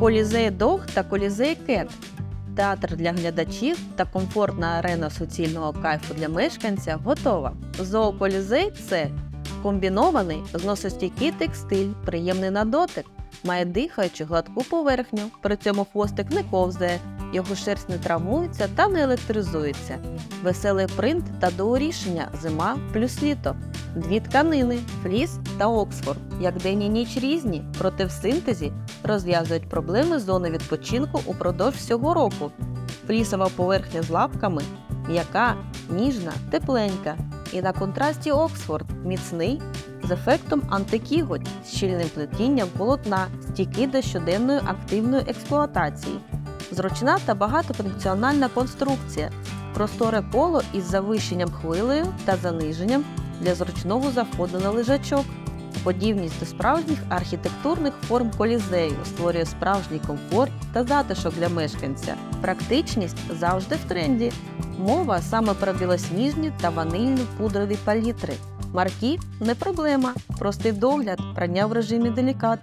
Колізей Дог та Колізей Кет. Театр для глядачів та комфортна арена суцільного кайфу для мешканця готова. Зооколізей це комбінований зносостійкий текстиль, приємний на дотик, має дихаючу гладку поверхню, при цьому хвостик не ковзає, його шерсть не травмується та не електризується. Веселий принт та доурішення зима плюс літо. Дві тканини фліс та Оксфорд, як день і ніч різні, проте в синтезі розв'язують проблеми зони відпочинку упродовж всього року. Флісова поверхня з лапками м'яка, ніжна, тепленька. І на контрасті Оксфорд міцний з ефектом антикіготь, з щільним плетінням полотна, стійкий до щоденної активної експлуатації. Зручна та багатофункціональна конструкція, просторе коло із завищенням хвилею та заниженням для зручного заходу на лежачок. Подібність до справжніх архітектурних форм колізею створює справжній комфорт та затишок для мешканця. Практичність завжди в тренді. Мова саме про білосніжні та ванильні пудрові палітри. Марки не проблема, простий догляд, прання в режимі делікат.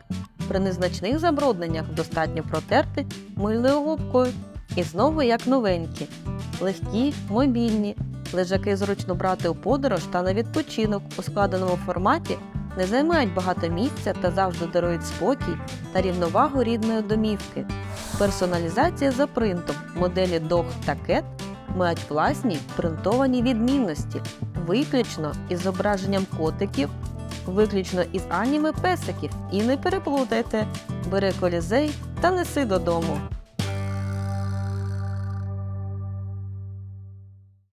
При незначних забрудненнях достатньо протерти мильною губкою. І знову як новенькі, легкі, мобільні. Лежаки зручно брати у подорож та на відпочинок у складеному форматі не займають багато місця та завжди дарують спокій та рівновагу рідної домівки. Персоналізація за принтом моделі Dog та Cat мають власні принтовані відмінності, виключно із зображенням котиків, виключно із аніме песиків. І не переплутайте, бери колізей та неси додому.